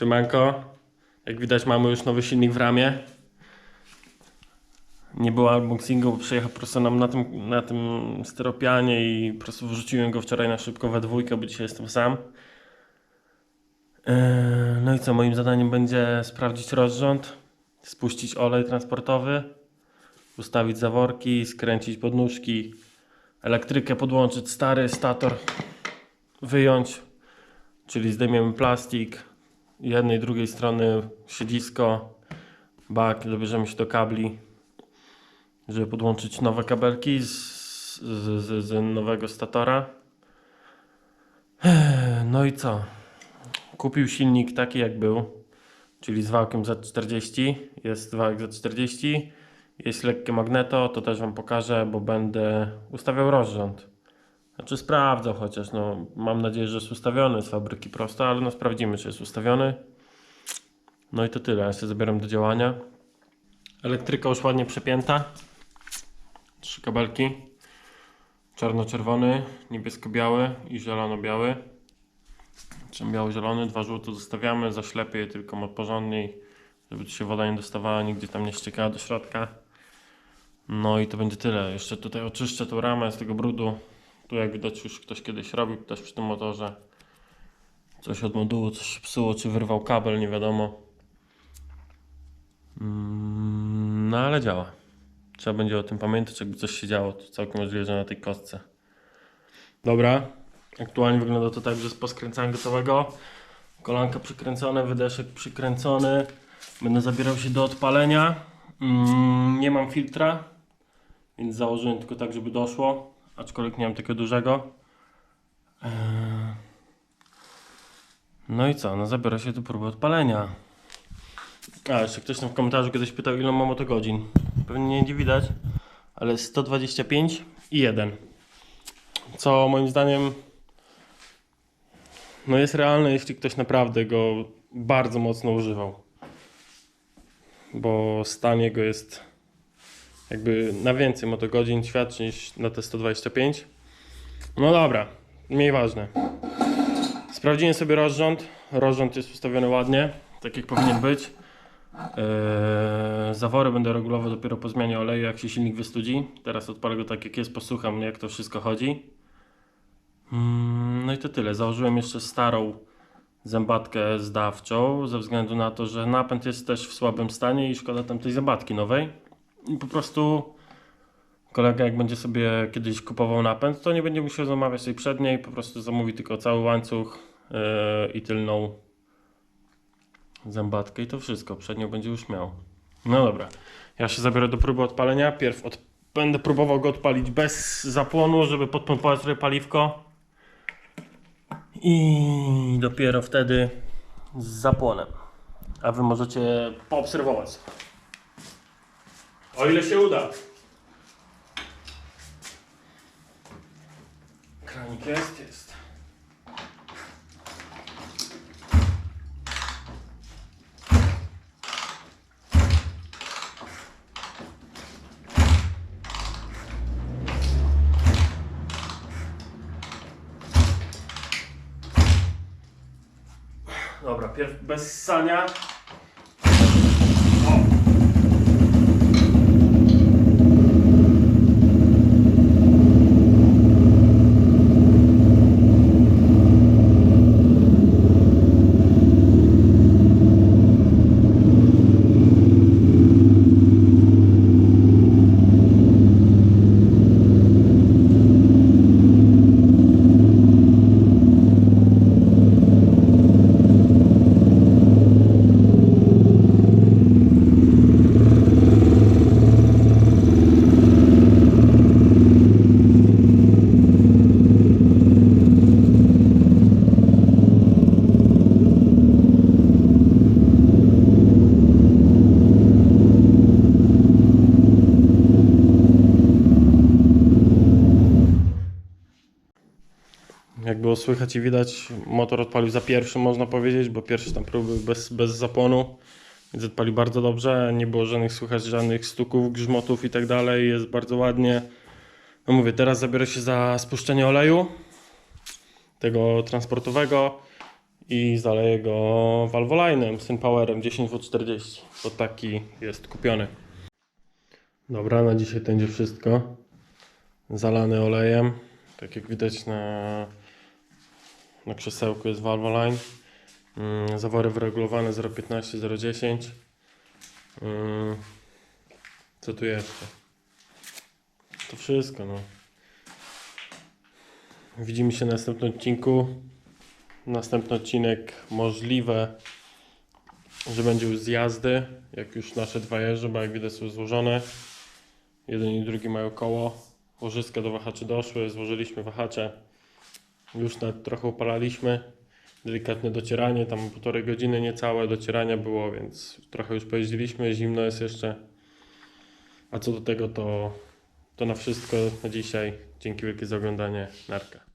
Siemanko. Jak widać mamy już nowy silnik w ramie. Nie było unboxingu, bo przyjechał po prostu nam na tym, na tym steropianie i po prostu wrzuciłem go wczoraj na szybko we dwójkę, bo dzisiaj jestem sam. Eee, No i co, moim zadaniem będzie sprawdzić rozrząd, spuścić olej transportowy, ustawić zaworki, skręcić podnóżki, elektrykę podłączyć, stary stator wyjąć, czyli zdejmiemy plastik, jednej drugiej strony siedzisko, bak, dobierzemy się do kabli, żeby podłączyć nowe kabelki z, z, z, z nowego statora. No i co? Kupił silnik taki jak był, czyli z wałkiem Z40. Jest wałek Z40. Jest lekkie magneto, to też Wam pokażę, bo będę ustawiał rozrząd. Znaczy sprawdzał chociaż, no mam nadzieję, że jest ustawiony z fabryki prosto, ale no sprawdzimy, czy jest ustawiony. No i to tyle, ja się zabieram do działania. Elektryka już ładnie przepięta. Trzy kabelki. Czarno-czerwony, niebiesko-biały i zielono-biały. Czym biało-zielony, dwa żółte zostawiamy, zaślepię je tylko porządniej, żeby tu się woda nie dostawała, nigdzie tam nie ściekała do środka. No i to będzie tyle. Jeszcze tutaj oczyszczę tą ramę z tego brudu. Tu jak widać już ktoś kiedyś robił też przy tym motorze. Coś od modułu, coś się psuło, czy wyrwał kabel, nie wiadomo. Mm, No ale działa. Trzeba będzie o tym pamiętać, jakby coś się działo. To całkiem możliwe, że na tej kostce. Dobra. Aktualnie wygląda to tak, że jest poskręcanie gotowego. Kolanka przykręcone, wydeszek przykręcony. Będę zabierał się do odpalenia. Mm, nie mam filtra, więc założyłem tylko tak, żeby doszło. Aczkolwiek nie mam takiego dużego. Eee. No i co? No zabiorę się do próby odpalenia. A, jeszcze ktoś tam w komentarzu kiedyś pytał, ile mam to godzin. Pewnie nie widać, ale 125 i 1. Co moim zdaniem no jest realne, jeśli ktoś naprawdę go bardzo mocno używał. Bo stan jego jest jakby na więcej motogodzin świadczy niż na te 125. No dobra, mniej ważne. Sprawdziłem sobie rozrząd. Rozrząd jest ustawiony ładnie, tak jak powinien być. Eee, zawory będę regulował dopiero po zmianie oleju, jak się silnik wystudzi. Teraz odpalę go tak jak jest, posłucham jak to wszystko chodzi. Mm, No i to tyle. Założyłem jeszcze starą zębatkę zdawczą, ze względu na to, że napęd jest też w słabym stanie i szkoda tam tej zębatki nowej. I po prostu kolega jak będzie sobie kiedyś kupował napęd, to nie będzie musiał zamawiać tej przedniej, po prostu zamówi tylko cały łańcuch yy, i tylną zębatkę i to wszystko. Przednią będzie już miał. No dobra, ja się zabiorę do próby odpalenia. Pierw od... będę próbował go odpalić bez zapłonu, żeby podpompować sobie paliwko. I dopiero wtedy z zapłonem. A wy możecie poobserwować. O ile się uda. Kranik jest, jest. Dobra, pierw bez ssania. Jak było słychać i widać, motor odpalił za pierwszym, można powiedzieć, bo pierwsze tam próby bez, bez zapłonu. Więc odpalił bardzo dobrze, nie było żadnych słychać żadnych stuków, grzmotów i tak dalej, jest bardzo ładnie. No mówię, teraz zabiorę się za spuszczenie oleju, tego transportowego i zaleję go Valvolinem Synpowerem 10W40, bo taki jest kupiony. Dobra, na dzisiaj to będzie wszystko. Zalany olejem, tak jak widać na, na krzesełku jest Valvoline. Mm, zawory wyregulowane 0,15, 0,10. Mm, co tu jeszcze? To wszystko, no. Widzimy się na następnym odcinku. Następny odcinek możliwe, że będzie już z jazdy, jak już nasze dwa jeżdżą, bo jak widać są złożone. Jeden i drugi mają koło. Łożyska do wahaczy doszły, złożyliśmy wahacze. Już nawet trochę upalaliśmy. Delikatne docieranie, tam półtorej godziny niecałe docierania było, więc trochę już pojeździliśmy, zimno jest jeszcze. A co do tego to, to na wszystko na dzisiaj. Dzięki wielkie za oglądanie. Narka.